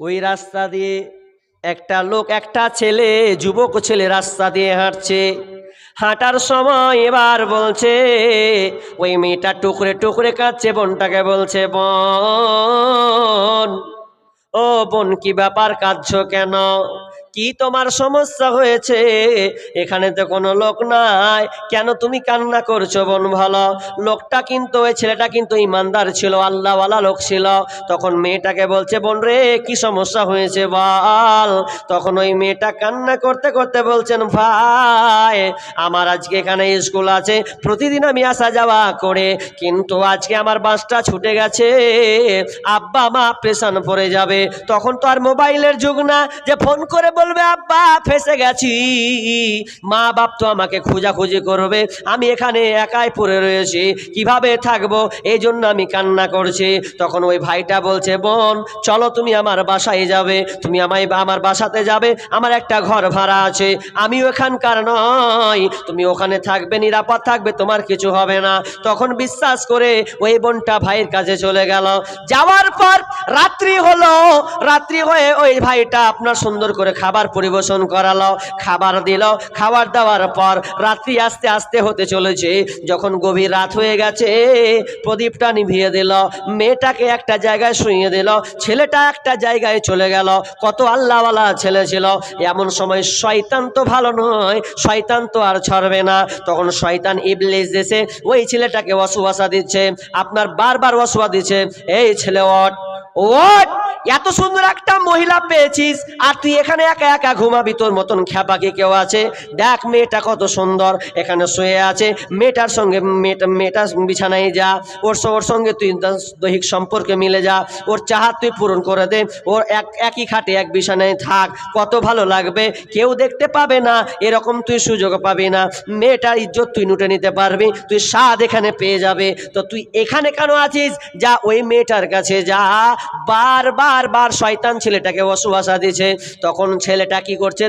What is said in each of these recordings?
ওই রাস্তা দিয়ে একটা লোক, একটা ছেলে, যুবক ছেলে রাস্তা দিয়ে হাঁটছে। হাঁটার সময় এবার বলছে, ওই মেয়েটা টুকরে টুকরে কাঁদছে, বোনটাকে বলছে, বোন, ও বোন, কি ব্যাপার কাঁদছ কেন? কি তোমার সমস্যা হয়েছে? এখানে তো কোনো লোক নাই। কেন তুমি কান্না করছ, বোন ভালো? লোকটা কিন্তু, ওই ছেলেটা কিন্তু ইমানদার ছিল, আল্লাহওয়ালা লোক ছিল। তখন মেয়েটাকে বলছে, বোন রে, কি সমস্যা হয়েছে বল? তখন ওই মেয়েটা কান্না করতে করতে বলছেন, ভাই, আমার আজকে এখানে স্কুল আছে, প্রতিদিন আমি আসা যাওয়া করে, কিন্তু আজকে আমার বাসটা ছুটে গেছে। আব্বা, মা প্রেশান পড়ে যাবে। তখন তো আর মোবাইলের যুগ না, যে ফোন করে বলবে, আব্বা, ফেসে গেছি। মা বাপ তো আমাকে খোঁজাখুঁজি করবে। আমি এখানে একাই পড়ে রয়েছি। কীভাবে থাকব? এই জন্য আমি কান্না করছি। তখন ওই ভাইটা বলছে, বোন, চলো তুমি আমার বাসায় যাবে। তুমি আমায় আমার বাসাতে যাবে। আমার একটা ঘর ভাড়া আছে। আমি ওখানকার নয় তুমি ওখানে থাকবে, নিরাপদ থাকবে, তোমার কিছু হবে না। তখন বিশ্বাস করে ওই বোনটা ভাইয়ের কাছে চলে গেল। যাওয়ার পর রাত্রি হলো। রাত্রি হয়ে ওই ভাইটা আপনার সুন্দর করে খাবার পরিবেশন করালো, খাবার দিল, খাবার দেওয়ার পর রাত্রি আস্তে আস্তে হতে চলেছে। যখন গভীর রাত হয়ে গেছে, প্রদীপটা নিভিয়ে দিল, মেয়েটাকে একটা জায়গায় শুইয়ে দিল, ছেলেটা একটা জায়গায় চলে গেল। কত আল্লাহওয়ালা ছেলে ছিল। এমন সময় শয়তান তো ভালো নয়, শয়তান তো আর ছড়বে না। তখন শয়তান ইবলিস দেশে ওই ছেলেটাকে অসুবাসা দিচ্ছে। আপনার বারবার অসুয়া দিচ্ছে, এই ছেলে ওট ওট এত সুন্দর একটা মহিলা পেয়েছিস, আর তুই এখানে একা একা ঘুমাবি তোর মতন খ্যাপাকি কেউ আছে? দেখ মেয়েটা কত সুন্দর, এখানে শুয়ে আছে, মেয়েটার সঙ্গে মেয়েটা, মেয়েটার বিছানায় যা, ওর ওর সঙ্গে তুই দৈহিক সম্পর্কে মিলে যা, ওর চাহাত তুই পূরণ করে দে, ওর এক, একই খাটে, এক বিছানায় থাক, কত ভালো লাগবে, কেউ দেখতে পাবে না, এরকম তুই সুযোগ পাবি না, মেয়েটার ইজ্জত তুই নুটে নিতে পারবি, তুই স্বাদ এখানে পেয়ে যাবে, তো তুই এখানে কেন আছিস? যা ওই মেয়েটার কাছে যা বার বার বার শয়তান ছেলেটাকে অসুবাসা দিছে তখন ছেলেটা কি করছে?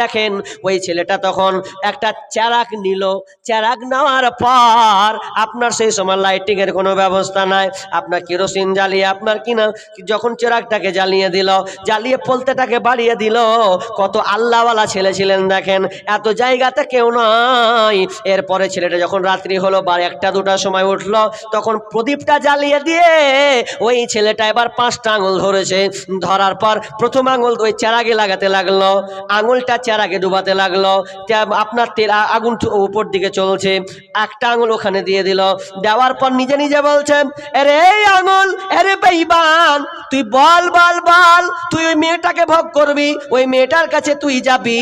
দেখেন, ওই ছেলেটা তখন একটা চারাক নিল। চারাক নেওয়ার পর আপনার সেই সময় লাইটিং এর কোনো ব্যবস্থা নাই। আপনার কেরোসিন জ্বালিয়ে, আপনার কিনা যখন চেরাকটাকে জ্বালিয়ে দিল, জ্বালিয়ে পলতেটাকে বাড়িয়ে দিল, কত আল্লাহওয়ালা ছেলে ছিলেন, দেখেন। এত জায়গাতে কেউ নয় এরপরে ছেলেটা যখন রাত্রি হলো বা একটা দুটার সময় উঠল, তখন প্রদীপটা জ্বালিয়ে দিয়ে ওই ছেলেটা এবার পাঁচটা আঙুল ধরেছে। ধরার পর প্রথম আঙুল ওই চেরাগে লাগাতে লাগল, আঙুলটা চেরাগে ডুবাতে লাগল। আপনার তেল আগুন উপর দিকে চলছে। একটা আঙুল ওখানে দিয়ে দিল। দেওয়ার পর নিজে নিজে বলছে আরে এই আঙুল আরে বেইবান তুই বল বল বল, তুই ওই মেয়েটাকে ভোগ করবি, ওই মেয়েটার কাছে তুই যাবি।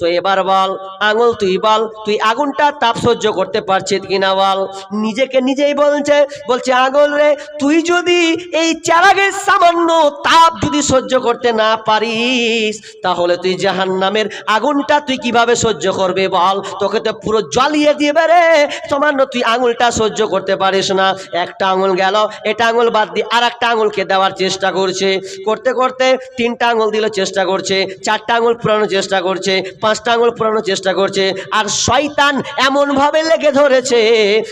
তো এবার বল, আঙুল তুই বল, তুই আগুনটা তাপ সহ্য করতে পারছিস কিনা বল? নিজেকে নিজেই বলছে বলছে, আঙুল রে, তুই যদি এই চারাগের সামান্য তাপ যদি সহ্য করতে না পারিস, তাহলে তুই জাহান নামের আগুনটা তুই কীভাবে সহ্য করবে বল? তোকে তো পুরো জ্বালিয়ে দিবে রে। সামান্য তুই আঙুলটা সহ্য করতে পারিস না। একটা আঙুল গেল, এটা আঙুল বাদ দিয়ে আর একটা আঙুলকে দেওয়ার চেষ্টা করছে। করতে করতে তিনটা আঙুল দিল, চেষ্টা করছে। চারটা আঙুল পুরানোর চেষ্টা করছে। পাঁচটা আঙুল পুরানোর চেষ্টা করছে। আর শয়তান এমনভাবে লেগে ধরেছে,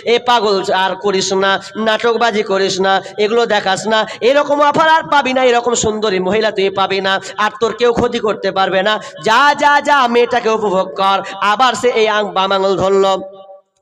এ পাগল, আর করিস না। নাটকবাজি করিস না। এগুলো দেখাস না। এরকম অফার আর পাবি না, এরকম সুন্দরী মহিলা তুই পাবি না। আর তোর কেউ ক্ষতি করতে পারবে না। যা যা যা, মেয়েটাকে উপভোগ কর। আবার সে এই আং বাম আঙুল ধরলো।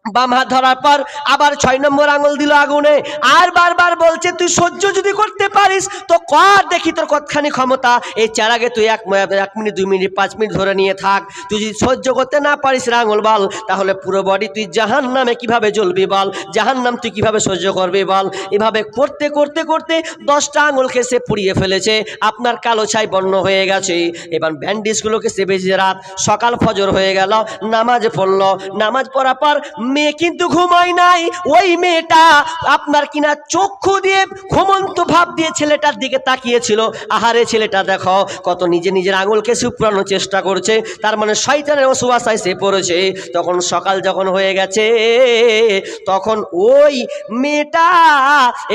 বাম হাত ধরার পর আবার ছয় নম্বর আঙুল দিল আগুনে। আর বারবার বলছে, তুই সহ্য যদি করতে পারিস, তো কর দেখি তোর কতখানি ক্ষমতা। এই চারাগে তুই এক এক মিনিট, দুই মিনিট, পাঁচ মিনিট ধরে নিয়ে থাক। তুই যদি সহ্য করতে না পারিস আঙুল বল, তাহলে পুরো বডি তুই জাহান নামে কীভাবে জ্বলবি বল? জাহান নাম তুই কীভাবে সহ্য করবি বল? এভাবে করতে করতে করতে দশটা আঙুলকে সে পুড়িয়ে ফেলেছে। আপনার কালো ছাই বর্ণ হয়ে গেছে। এবার ব্যান্ডেজগুলোকে সে বেজে রাত। সকাল ফজর হয়ে গেল, নামাজ পড়ল। নামাজ পড়ার পর মেয়ে কিন্তু ঘুমায় নাই। ওই মেয়েটা আপনার কিনা চক্ষু দিয়ে ঘুমন্ত ভাব দিয়ে ছেলেটার দিকে তাকিয়েছিল। আহারে ছেলেটা দেখো, কত নিজে নিজের আঙুলকে সুপ্রানোর চেষ্টা করছে। তার মানে শয়তানের অসুবাসায় সে পড়েছে। তখন সকাল যখন হয়ে গেছে, তখন ওই মেয়েটা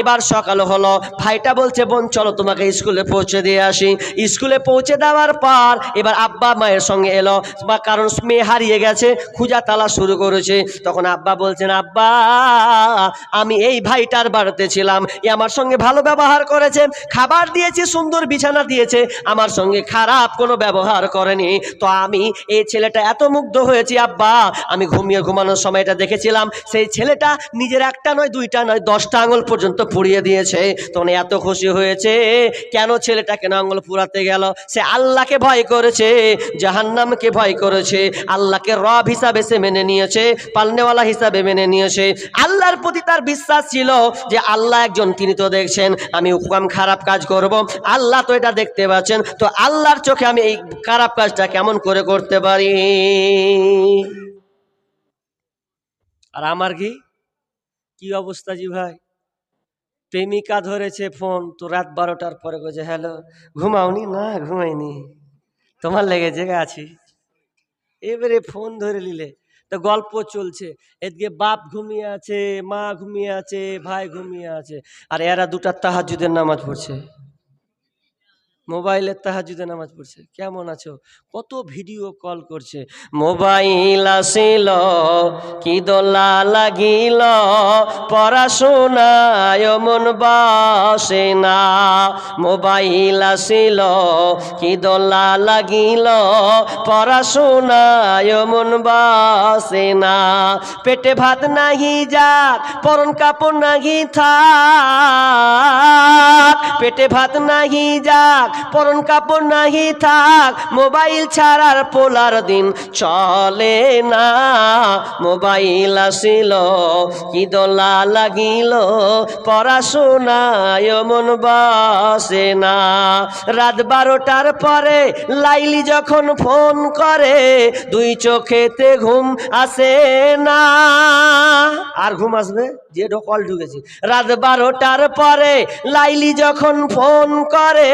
এবার সকাল হলো। ভাইটা বলছে, বোন, চলো তোমাকে স্কুলে পৌঁছে দিয়ে আসি। স্কুলে পৌঁছে দেওয়ার পর এবার আব্বা মায়ের সঙ্গে এলো। বা কারণ মেয়ে হারিয়ে গেছে খুঁজা তালা শুরু করেছে। তখন আব্বা বলছেন, আব্বা, আমি এই ভাইটার বাড়িতে ছিলাম। এ আমার সঙ্গে ভালো ব্যবহার করেছে, খাবার দিয়েছে, সুন্দর বিছানা দিয়েছে, আমার সঙ্গে খারাপ কোনো ব্যবহার করেনি। তো আমি এই ছেলেটা এত মুগ্ধ হয়েছি, আব্বা, আমি ঘুমিয়ে ঘুমানোর সময় এটা দেখেছিলাম। সেই ছেলেটা নিজের একটা নয়, দুইটা নয়, দশটা আঙুল পর্যন্ত পুড়িয়ে দিয়েছে। তখন এত খুশি হয়েছে, কেন ছেলেটা কেন আঙুল পুরাতে গেল? সে আল্লাহকে ভয় করেছে, জাহান্নামকে ভয় করেছে, আল্লাহকে রব হিসাবে সে মেনে নিয়েছে। পালনেওয়ালা হিসাবে মেনে নিয়েছে। আল্লাহর প্রতি তার বিশ্বাস ছিল যে আল্লাহ একজন, তিনি তো দেখছেন, আমি হুকাম খারাপ কাজ করব। আল্লাহ তো এটা দেখতে পাচ্ছেন। তো আল্লাহর চোখে আমি এই খারাপ কাজটা কেমন করে করতে পারি? আর আমার কি? কি অবস্থা জি ভাই? প্রেমিকা ধরেছে ফোন, তো রাত বারোটার পরে বলছে হ্যালো, ঘুমাওনি? না, ঘুমাইনি। তোমার লেগে জেগে আছি। এবারে ফোন ধরে নিলে। তো গল্প চলছে। এদিকে বাপ ঘুমিয়ে আছে, মা ঘুমিয়ে আছে, ভাই ঘুমিয়ে আছে। আর এরা দুটা তাহাজুদের নামাজ পড়ছে। মোবাইলের তাহাজুদের নামাজ পড়ছে। কেমন আছো? কত ভিডিও কল করছে। মোবাইল আসিল, কি দোলা লাগিল? পড়াশোনায় মন বসে না। মোবাইল আসিল, কি দোলা লাগিল? পড়াশোনায় মন বসে না। পেটে ভাত নাহি যাক, পরন কাপড় নাহি থাক। পেটে ভাত নাহি যাক পরন কাপড় নাহি থাক, মোবাইল ছাড়ার পোলার দিন চলে না। মোবাইল আসিল, কি দোলা লাগিল, পড়াশোনায় মন বসে না। রাত বারোটার পরে লাইলি যখন ফোন করে, দুই চোখেতে ঘুম আসে না। আর ঘুম আসবে? যে কল ঢুকেছি। রাত বারোটার পরে লাইলি যখন ফোন করে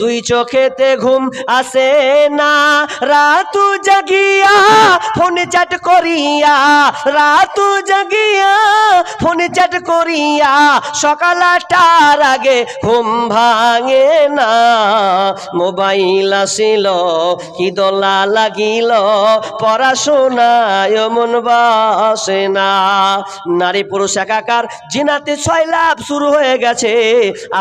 দুই চোখেতে ঘুম আসে না। রাতু জাগিয়া ফোনে চ্যাট করিয়া, রাতু জাগিয়া ফোনে চ্যাট করিয়া, সকাল আটটার আগে ঘুম ভাঙে না। মোবাইল আসিল, কি দোলা লাগিল পড়াশোনায় মন বাসে না। নারী পুরুষ একাকার জিনাতে ছয় লাভ শুরু হয়ে গেছে।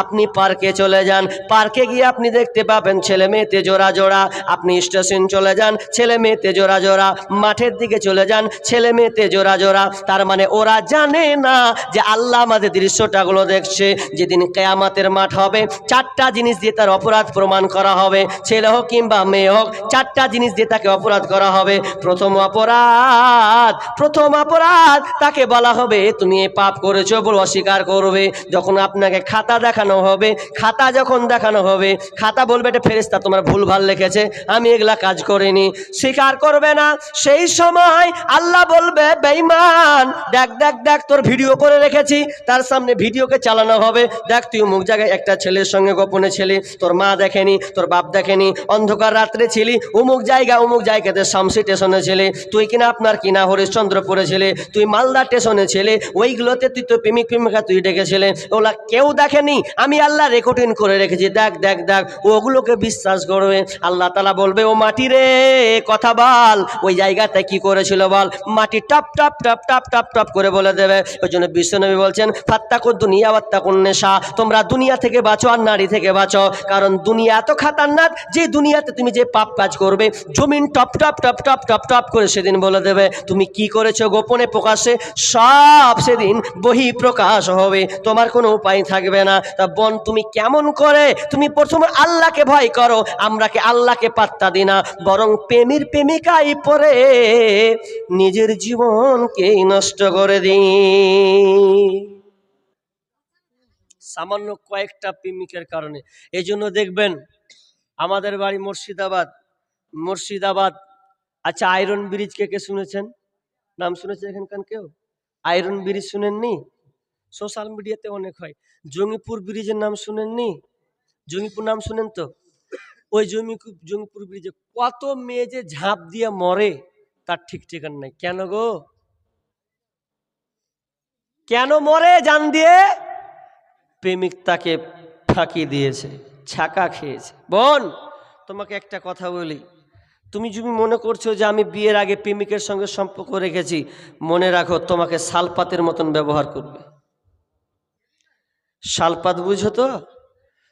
আপনি পার্কে চলে যান, পার্কে গিয়ে আপনি দেখতে পাবেন ছেলে মেয়েতে জোড়া জোড়া। আপনি স্টেশন চলে যান, ছেলে মেয়েতে জোড়া জোড়া। মাঠের দিকে চলে যান, ছেলে মেয়েতে জোড়া জোড়া। তার মানে ওরা জানে না যে আল্লাহ আমাদের দৃশ্যটাগুলো দেখছে। যেদিন কেয়ামাতের মাঠ হবে, চারটা জিনিস দিয়ে তার অপরাধ প্রমাণ করা হবে। ছেলে হোক কিংবা মেয়ে হোক, চারটা জিনিস দিয়ে তাকে অপরাধ করা হবে। প্রথম অপরাধ প্রথম অপরাধ তাকে বলা হবে, তুমি এই পাপ করেছ বলে অস্বীকার করবে। যখন আপনাকে খাতা দেখানো হবে, খাতা যখন দেখানো হবে খাতা বলবে এটা ফেরেস্তা তোমার ভুল ভালো লিখেছে, আমি এগুলা কাজ করিনি। স্বীকার করবে না, সেই সময় আল্লাহ বলবে, বেঈমান, দেখ দেখ দেখ, তোর ভিডিও করে রেখেছি, তার সামনে ভিডিওকে চালানো হবে। দেখ, তুই অমুক জায়গায় একটা ছেলের সঙ্গে গোপনে ছিলি, তোর মা দেখেনি, তোর বাপ দেখেনি, অন্ধকার রাত্রে ছিলি, অমুক জায়গা অমুক জায়গাতে শামসি স্টেশনে ছিলি, তুই কিনা আপনার কিনা হরিশ্চন্দ্রপুরে ছিলে, তুই মালদা স্টেশনে ছিলে, ওইগুলোতে তুই তো প্রেমিক প্রেমিকা তুই ডেকেছিলে, ওগুলা কেউ দেখেনি, আমি আল্লাহ রেকর্ডিং করে রেখেছি। দেখ দেখ দেখ ওগুলোকে বিশ্বাস করবে আল্লাহ তালা বলবে, ও মাটি রে, কথা বল। ওই জায়গাতে কি করেছিল বল? মাটি টপ টপ টপ টপ টপ টপ করে বলে দেবে। ওই জন্য বিশ্বনবী বলছেন ফাত্তাকুর দুনিয়া বাত্তাকুন নেশা, তোমরা দুনিয়া থেকে বাঁচো আর নারী থেকে বাঁচো। কারণ দুনিয়া এত খাতারনাক যে দুনিয়াতে তুমি যে পাপ কাজ করবে, জমিন টপ টপ টপ টপ টপ টপ করে সেদিন বলে দেবে। তুমি কি করেছ গোপনে প্রকাশে সব সেদিন বহি প্রকাশ হবে। তোমার কোনো উপায় থাকবে না। তা বোন, তুমি কেমন করে? তুমি প্রথমে আল্লাহকে ভয় করো, আমরাকে আল্লাহকে পাত্তা দিই না। বরং প্রেমের প্রেমিকাই পরে নিজের জীবনকেই নষ্ট করে দিই। সামান্য কয়েকটা প্রেমিকের কারণে। এই জন্য দেখবেন, আমাদের বাড়ি মুর্শিদাবাদ মুর্শিদাবাদ। আচ্ছা আয়রন ব্রিজ কে কে শুনেছেন? নাম শুনেছেন এখানকার কেউ? Iron bridge শুনেননি? সোশ্যাল মিডিয়াতে অনেক হয়। জঙ্গিপুর ব্রিজের নাম শুনেননি? জঙ্গিপুর নাম শুনেন তো? ওই জমি জঙ্গিপুর ব্রিজে কত মেয়ে যে ঝাঁপ দিয়ে মরে, তার ঠিক ঠিকান নাই। কেন গো? কেন মরে জান দিয়ে? প্রেমিক তাকে ফাঁকি দিয়েছে, ছাকা খেয়েছে। বোন, তোমাকে একটা কথা বলি। তুমি যদি মনে করছ যে আমি বিয়ের আগে প্রেমিকের সঙ্গে সম্পর্ক রেখেছি, মনে রাখো তোমাকে শালপাতের মতন ব্যবহার করবে। শালপাত বুঝো তো?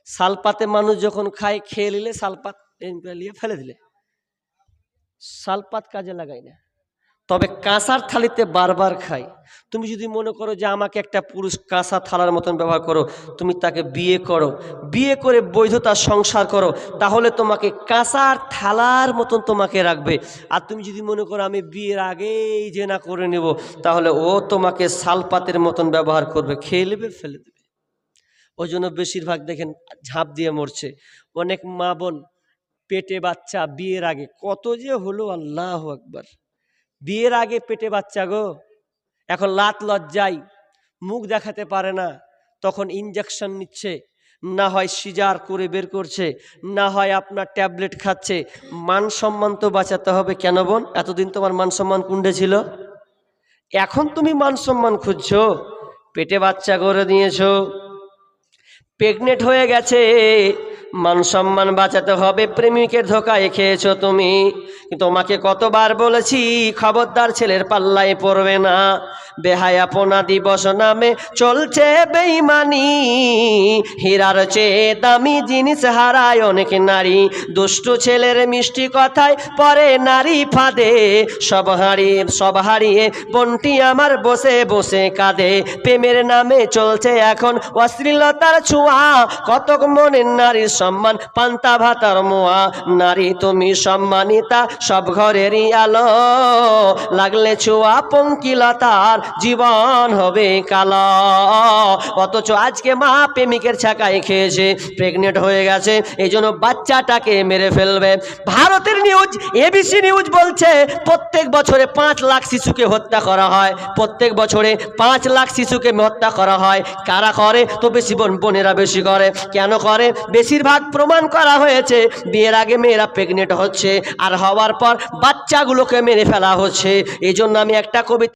শালপাতে মানুষ যখন খায়, খেয়ে নিলে শালপাত নিয়ে ফেলে দিলে। শালপাত কাজে লাগাই না। তবে কাঁসার থালিতে বারবার খাই। তুমি যদি মনে করো যে আমাকে একটা পুরুষ কাঁসা থালার মতন ব্যবহার করো, তুমি তাকে বিয়ে করো, বিয়ে করে বৈধতা সংসার করো, তাহলে তোমাকে কাঁসার থালার মতন তোমাকে রাখবে। আর তুমি যদি মনে করো আমি বিয়ের আগেই যে না করে নেব, তাহলে ও তোমাকে শালপাতের মতন ব্যবহার করবে, খেয়ে নেবে, ফেলে দেবে। ওই জন্য বেশিরভাগ দেখেন ঝাঁপ দিয়ে মরছে। অনেক মা বোন, পেটে বাচ্চা, বিয়ের আগে, কত যে হলো আল্লাহ আকবার। বিয়ের আগে পেটে বাচ্চা গো, এখন লাত লজ্জাই মুখ দেখাতে পারে না, তখন ইঞ্জেকশন নিচ্ছে, না হয় সিজার করে বের করছে, না হয় আপনার ট্যাবলেট খাচ্ছে। মান সম্মান তো বাঁচাতে হবে কেন বোন? এতদিন তোমার মান সম্মান কুণ্ডে ছিল? এখন তুমি মান সম্মান খুঁজছো, পেটে বাচ্চা করে দিয়েছ। প্রেগনেন্ট হয়ে গেছে। মান সম্মান বাঁচাতে হবে, প্রেমিকের ধোকায় খেয়েছো তুমি। তোমাকে কতবার বলেছি, খবরদার ছেলের পাল্লায় পড়বে না। বেহায়াপনা দিবস নামে চলছে বেইমানি। হীরার চেয়ে দামি জিনিস হারায় অনেক নারী। দুষ্টু ছেলের মিষ্টি কথায় পরে নারী ফাঁদে। সব হারিয়ে সব হারিয়ে বন্টি আমার বসে বসে কাঁদে। প্রেমের নামে চলছে এখন অশ্লীলতার ছোঁয়া। কতক মনের নারীর সম্মান, পান্তা ভাতার মোয়া। নারী তুমি সম্মানিতা, সব ঘরেরই আলো। লাগলে ছোঁয়া পঙ্কিলতার জীবন হবে কালো। অথচ আজকে মা প্রেমিকের ছাকায় খেয়েছে প্রেগনেন্ট হয়ে গেছে এই জন্য বাচ্চাটাকে মেরে ফেলবে। ভারতের নিউজ এবিসি নিউজ বলছে, প্রত্যেক বছরে পাঁচ লাখ শিশুকে হত্যা করা হয়। প্রত্যেক বছরে পাঁচ লাখ শিশুকে হত্যা করা হয়। কারা করে? তো বেশি বোন বোনেরা বেশি করে। কেন করে? বেশিরভাগ প্রমাণ করা হয়েছে। বিয়ের আগে মেয়েরা প্রেগনেন্ট হচ্ছে। আর হওয়ার পর বাচ্চাগুলোকে মেরে ফেলা হচ্ছে। এই জন্য আমি একটা কবিতা